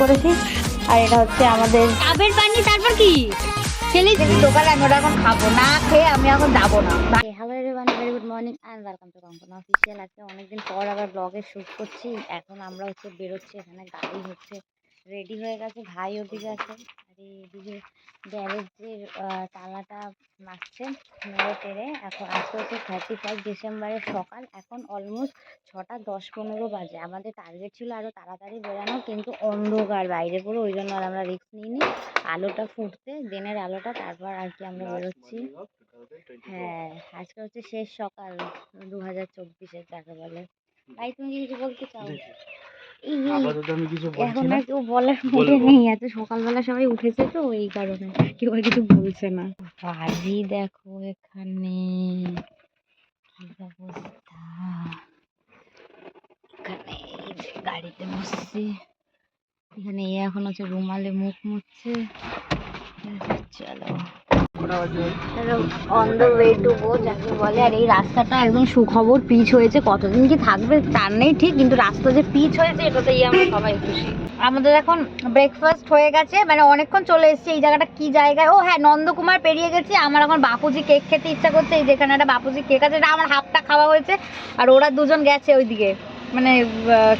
করেছি আর এটা হচ্ছে আমাদের ডাবের পানি তারপর কি? দোকানে আমি ওটা এখন খাব না খেয়ে আমি এখন যাব না। Hello everyone very good morning and welcome to Konkona official আজকে অনেকদিন পর আবার ব্লগে শ্যুট করছি। এখন আমরা হচ্ছে বেরোচ্ছি এখানে গাড়ি হচ্ছে। রেডি হয়ে গেছে, ভাই ওদিকে আছে। আর এইদিকে গ্যারেজের তালাটা মারছে মেরে টেরে। এখন আজকে হচ্ছে থার্টি ফার্স্ট ডিসেম্বরের সকাল, এখন অলমোস্ট ছটা দশ পনেরো বাজে। আমাদের টার্গেট ছিল আরও তাড়াতাড়ি বেরানো, কিন্তু অন্ধকার বাইরে পুরো, ওই জন্য আর আমরা রিস্ক নিইনি। আলোটা ফুটতে দিনের আলোটা, তারপর আর কি আমরা বেরোচ্ছি। হ্যাঁ আজকে হচ্ছে শেষ সকাল, দু হাজার চব্বিশের যাকে বলে। ভাই, তুমি কি কিছু বলতে চাও? আপাতত আমি কিছু বলছি এখন না। আর কেউ বলার মুডে। নেই। এত সকালবেলা সবাই উঠেছে তো এই কারণে কেউ আর কিছু বলছে না। বাজি দেখো এখানে। কি অবস্থা? এখানে এই যে গাড়িতে বসছি। এখানে এ এখন হচ্ছে রুমালে মুখ মুছছে। চলো। অন দ্য ওয়ে টু যাকে বলে। আর এই রাস্তাটা একদম সুখবর পিচ হয়েছে। কতদিন কি থাকবে তার নেই ঠিক, কিন্তু রাস্তা যে পিচ হয়েছে, এটাতেই আমরা সবাই খুশি। আমাদের এখন ব্রেকফাস্ট হয়ে গেছে। মানে অনেকক্ষণ চলে এসেছি এই জায়গাটা কি জায়গায় ও হ্যাঁ নন্দকুমার পেরিয়ে গেছি। আমার এখন বাপুজি কেক খেতে ইচ্ছা করছে। এই যেখানে একটা বাপুজি কেক আছে, এটা আমার হাফটা খাওয়া হয়েছে। আর ওরা দুজন গেছে ওইদিকে। মানে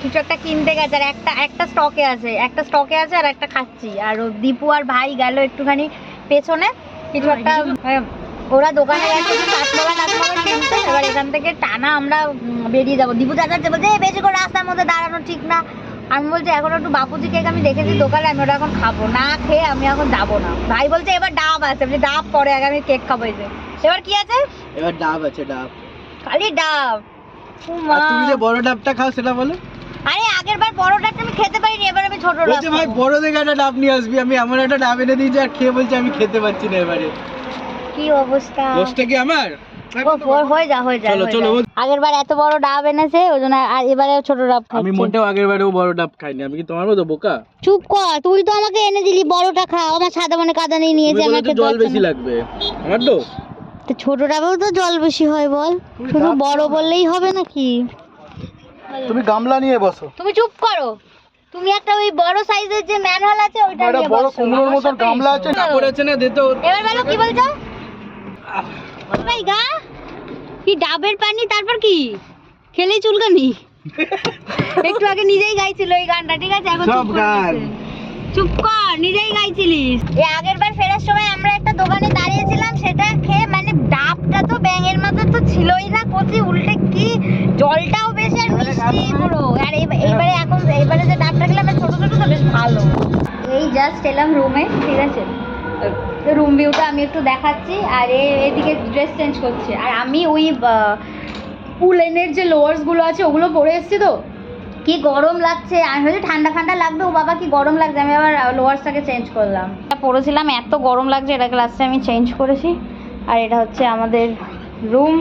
কিছু একটা কিনতে গেছে। আর একটা একটা স্টকে আছে। একটা স্টকে আছে আর একটা খাচ্ছি। আর দীপু আর ভাই গেল একটুখানি পেছনে। কিছু একটা হ্যাঁ, ওরা দোকানে গেছে কাঁচমালা কাঁচমালা কিনতে এবার এখান থেকে টানা আমরা বেরিয়ে যাব। দীপু চাচাচ্ছে বলছে "এই বেশি করে রাস্তার মধ্যে দাঁড়ানো ঠিক না। আমি বলছি এখন একটু বাপুজি কেক আমি দেখেছি দোকানে আমি ওটা এখন খাব। না খেয়ে আমি এখন যাব না। ভাই বলছে এবার ডাব আছে। বলছি ডাব পরে আগে আমি কেক খাব যে। এবার কি আছে? এবার ডাব আছে ডাব। খালি ডাব। তুমি যে বড় ডাবটা খাও সেটা বলো। আরে আগের বার বড় ডাবটা আমি খেতে আমি ছোট বলছে ভাই বড় দেখে একটা ডাব নিয়ে আসবি আমি এমন একটা ডাব এনে দিয়েছি আর খেয়ে বলছে আমি খেতে পারছি না এবারে। কি অবস্থা? দোষটা কি আমার? হয়ে- যা হয়ে যা চলো, চলো, যা। ও- আগের বার এত বড় ডাব এনেছে ওই জন্য আর এবারে ছোট ডাব আমি মোটেও আগের বারেও বড় ডাব খাইনি আমি কি তোমার মতো বোকা? চুপ কর তুই তো আমাকে এনে দিলি বড়টা খাও আমার সাদা মনে কাদা নিয়ে তুমি নিয়েছে আমাকে জল বেশি লাগবে আমার তো। ছোট ডাবেও তো জল বেশি হয় বল শুধু বড় বললেই হবে নাকি? তুমি গামলা নিয়ে বসো। তুমি চুপ করো। তুমি একটা ওই বড় সাইজের যে ম্যানহোল আছে ওইটা নিয়ে বড় বসো। কুমড়োর মতন সাথে গামলা আছে কাপড় আছে না দিতে এবার বলো কি বলছো? ভাই গা কি ডাবের পানি তারপর কি? খেলেই চুলকানি। একটু আগে নিজেই গাইছিল এই গানটা ঠিক আছে? এখন চুপ করে গান। চুপ কর নিজেই গাইছিলিস। এই আগের বার ফেরার সময় আমরা একটা দোকানে দাঁড়িয়েছিলাম সেটা খেয়ে মানে ডাবটা তো ব্যাঙের মতো তো ছিলই না কচি উল্টে কি জলটাও বেশ আর মিষ্টি পুরো আর এব- এবারে এখন এবারে যে ডাবটা খেলাম এটা ভালো। এই জাস্ট এলাম রুমে ঠিক আছে? রুম ভিউটা আমি একটু দেখাচ্ছি, আর এদিকে ড্রেস চেঞ্জ করছে। আর আমি ওই উলেনের যে লোয়ার্সগুলো আছে, ওগুলো পরে এসেছি তো? কি গরম লাগছে। আমি ভাবছি ঠান্ডা ঠান্ডা লাগবে, ও বাবা কি গরম লাগছে। আমি আবার লোয়ার্সটাকে চেঞ্জ করলাম। এটা পরেছিলাম, এত গরম লাগছে এটাকে লাস্টে আমি চেঞ্জ করেছি। আর এটা হচ্ছে আমাদের রুম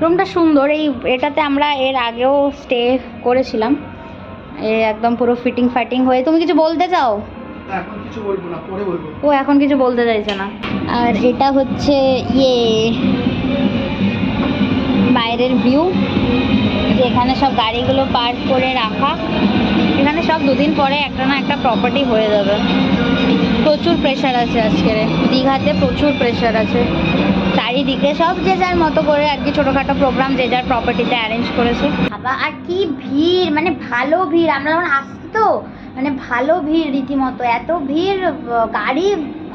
রুমটা সুন্দর। এই, এটাতে আমরা এর আগেও স্টে করেছিলাম। এ একদম পুরো ফিটিং ফাটিং হয়ে তুমি কিছু বলতে চাও? ও এখন কিছু বলতে চাইছে না। আর এটা হচ্ছে ইয়ে বাইরের ভিউ এখানে সব গাড়িগুলো পার্ক করে রাখা। এখানে সব দুদিন পরে একটা না একটা প্রপার্টি হয়ে যাবে। প্রচুর প্রেশার আছে আজকের দীঘাতে প্রচুর প্রেশার আছে। চারিদিকে সব যে যার মতো করে আর কি ছোটোখাটো প্রোগ্রাম যে যার প্রপার্টিতে অ্যারেঞ্জ করেছে। বাবা, আর কি ভিড় মানে ভালো ভিড়, আমরা যখন আসছি তো মানে ভালো ভিড় রীতিমতো, এত ভিড় গাড়ি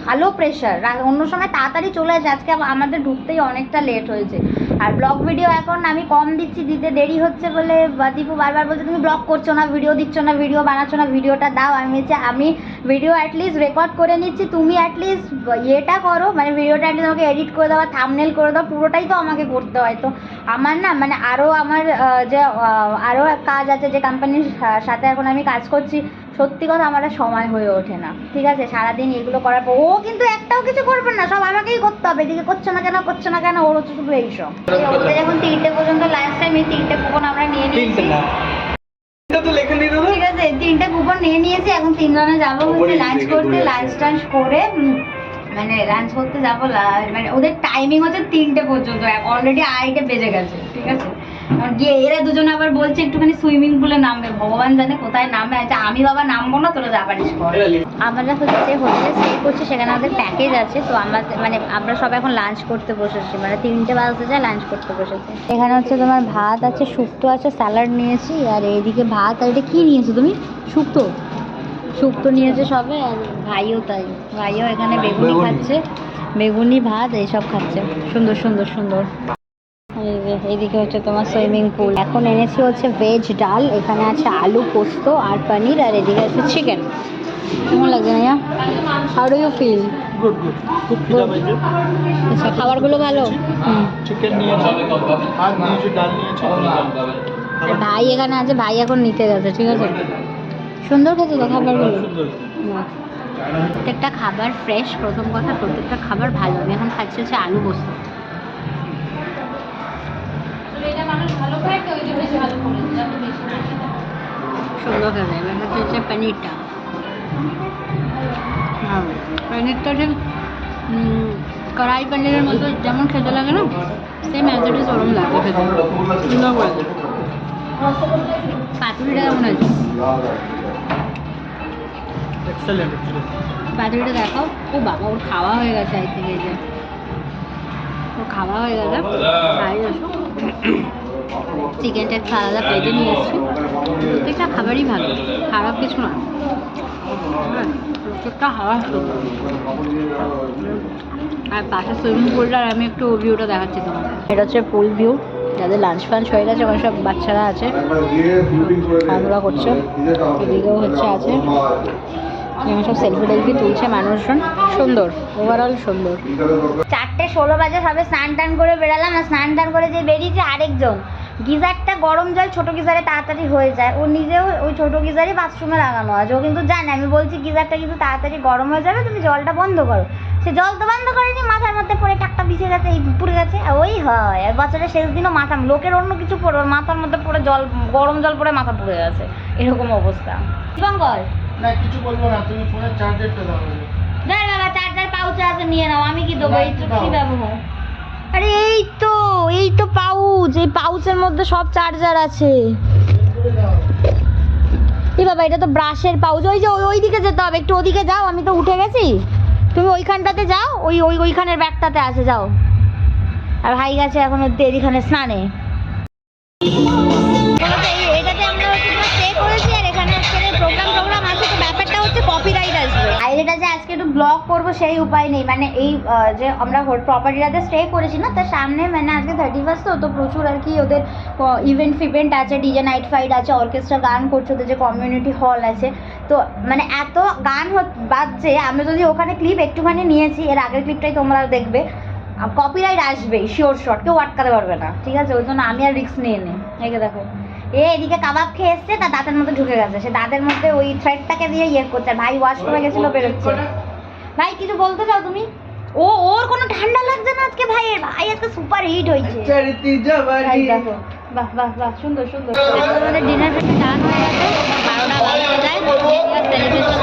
ভালো প্রেশার অন্য সময় তাড়াতাড়ি চলে আসে। আজকে আমাদের ঢুকতেই অনেকটা লেট হয়েছে। আর ব্লগ ভিডিও এখন আমি কম দিচ্ছি, দিতে দেরি হচ্ছে বলে দীপু বারবার বলছে, তুমি ব্লগ করছ না ভিডিও দিচ্ছ না ভিডিও বানাচ্ছ না ভিডিওটা দাও। আমি বলছি, আমি ভিডিও অ্যাটলিস্ট রেকর্ড করে নিচ্ছি। তুমি অ্যাটলিস্ট ইয়েটা করো মানে ভিডিওটা অ্যাটলিস্ট আমাকে এডিট করে দাও থামনেল করে দাও, পুরোটাই তো আমাকে করতে হয়। তো আমার না মানে আরও আমার যে আরও কাজ আছে, যে কোম্পানির সাথে এখন আমি কাজ করছি। সত্যি কথা আমার সময় হয়ে ওঠে না। ঠিক আছে সারাদিন এগুলো করার পর ও কিন্তু একটাও কিছু করবে না সব আমাকেই করতে হবে এদিকে করছ না কেন করছ না কেন ওর হচ্ছে শুধু এইসব। এই ওদের এখন তিনটে পর্যন্ত লাঞ্চ টাইম এই তিনটে কুপন আমরা নিয়ে নিয়েছি। ঠিক আছে তিনটে কুপন নিয়ে নিয়েছি এখন তিনজনে যাব হচ্ছে লাঞ্চ করতে লাঞ্চ টাঞ্চ করে মানে লাঞ্চ করতে যাব মানে ওদের টাইমিং হচ্ছে তিনটে পর্যন্ত অলরেডি আড়াইটে বেজে গেছে ঠিক আছে? গিয়ে এরা দুজনে আবার বলছে একটুখানি সুইমিং পুলে নামবে। ভগবান জানে কোথায় নামবে আচ্ছা আমি বাবা নামবো না তোরা যা পারিস কর। আমরা হচ্ছে হোটেলে স্টে করছি সেখানে আমাদের প্যাকেজ আছে তো আমরা মানে আমরা সব এখন লাঞ্চ করতে বসেছি। মানে তিনটে বাজতে যায় লাঞ্চ করতে বসেছি। এখানে হচ্ছে তোমার ভাত আছে শুক্তো আছে স্যালাড নিয়েছি আর এইদিকে ভাত আর এটা কী নিয়েছো তুমি? শুক্তো। শুক্তো নিয়েছে সবে আর ভাইও তাই। ভাইও এখানে বেগুনি। খাচ্ছে বেগুনি ভাত এইসব খাচ্ছে। সুন্দর সুন্দর সুন্দর। এইদিকে হচ্ছে তোমার সুইমিং পুল এখন এনেছি হচ্ছে ভেজ ডাল এখানে আছে আলু পোস্ত আর পনির আর এদিকে আছে চিকেন কেমন লাগছে না how do you feel good খাবারগুলো ভালো? চিকেন নিয়েছি? ভাত নিয়েছি? ডাল নিয়েছি? ভাই এখানে আছে ভাই এখন নিতে গেছে ঠিক আছে? সুন্দর খেতে তো খাবারগুলো। প্রত্যেকটা খাবার ফ্রেশ প্রথম কথা প্রত্যেকটা খাবার ভালো। আমি এখন খাচ্ছি হচ্ছে আলু পোস্ত। সুন্দর খেতে এবার হচ্ছে হচ্ছে পনিরটা হ্যাঁ পনিরটা ঠিক কড়াই পনিরের মতো যেমন খেতে লাগে না সেম অ্যাজ ইট ইজ ওরম লাগে খেতে সুন্দর করেছে পাতুরিটা কেমন আছে পাতুরিটা দেখাও ও বাবা ওর খাওয়া হয়ে গেছে আই থেকে যে ওর খাওয়া হয়ে গেছে খাই আসো চিকেনটা একটা আলাদা প্লেটে নিয়ে এসেছি। প্রত্যেকটা খাবারই ভালো, খারাপ কিছু না। প্রত্যেকটা সুন্দর। আর পাশে সুইমিং পুলটার আমি একটু ভিউটা দেখাচ্ছি তোমার এটা হচ্ছে পুল ভিউ যাদের লাঞ্চ ফাঞ্চ হয়ে গেছে, ওখানে সব বাচ্চারা আছে। খেলাধুলা করছে। এদিকেও হচ্ছে আছে। এখানে সব সেলফি টেলফি তুলছে মানুষজন। সুন্দর ওভারঅল সুন্দর। চারটে ষোলো বাজে সবে স্নান টান করে বেরালাম, আর স্নান টান করে যে বেরিয়েছে আরেকজন। গিজারটা গরম জল ছোট গিজারে তাড়াতাড়ি হয়ে যায়। ও নিজেও ওই ছোট গিজারই বাথরুমে লাগানো আছে। ও কিন্তু জানে আমি বলছি গিজারটা কিন্তু তাড়াতাড়ি গরম হয়ে যাবে তুমি জলটা বন্ধ করো। সে জল তো বন্ধ করেনি মাথার মধ্যে পড়ে টাকটা ভিজে গেছে এই পুড়ে গেছে ওই হয়। আর বছরের শেষ দিনও মাথা লোকের অন্য কিছু পড়ে ওর মাথার মধ্যে পড়ে জল গরম জল পড়ে মাথা পুড়ে গেছে এরকম অবস্থা। দীপঙ্কর না কিছু বলব না তুমি ফোনের চার্জারটা দাও। দেখ বাবা চার্জার পাউচে আছে নিয়ে নাও আমি কি দেবো? এই তো দাও। কি ব্যবহার। আরে এই তো এই তো পাউচ, এই পাউচের মধ্যে সব চার্জার আছে। এই বাবা, এটা তো ব্রাশের পাউচ। ওই যে, ওই দিকে যেতে হবে, একটু ওদিকে যাও, আমি তো উঠে গেছি। তুমি ওইখানটাতে যাও, ওই ওই, ওইখানের ব্যাগটাতে আছে যাও। আর ভাই গেছে এখন এখানে স্নানে। ব্লগ করব সেই উপায় নেই। মানে এই যে আমরা প্রপার্টিটাতে স্টে করেছি না, তার সামনে মানে আজকে থার্টি ফার্স্ট তো তো প্রচুর আর কি ওদের ইভেন্ট ফিভেন্ট আছে ডিজে নাইট ফাইট আছে অর্কেস্ট্রা গান করছে, ওদের যে কমিউনিটি হল আছে। তো মানে এত গান বাজছে, আমি যদি ওখানে ক্লিপ একটুখানি নিয়েছি, এর আগের ক্লিপটাই তোমরা দেখবে। কপিরাইট আসবেই শিওর শট কেউ আটকাতে পারবে না, ঠিক আছে? ওই জন্য আমি আর রিস্ক নিয়ে নিই। একে দেখো, এ এদিকে কাবাব খেয়ে এসছে তার দাঁতের মধ্যে ঢুকে গেছে, সে দাঁতের মধ্যে ওই থ্রেডটাকে দিয়ে ইয়ে করছে ভাই ওয়াশ করে গেছিল, বেরোচ্ছে। ভাই কিছু বলতে চাও তুমি? ও ওর কোনো ঠান্ডা লাগছে না আজকে ভাইয়ের ভাই এত সুপার হিট হয়েছে। এই বাহ বাহ বাহ সুন্দর সুন্দর। আমাদের ডিনার ফিনার ডান হয়ে গেছে বারোটা বাজতে যায়। সেলিব্রেশন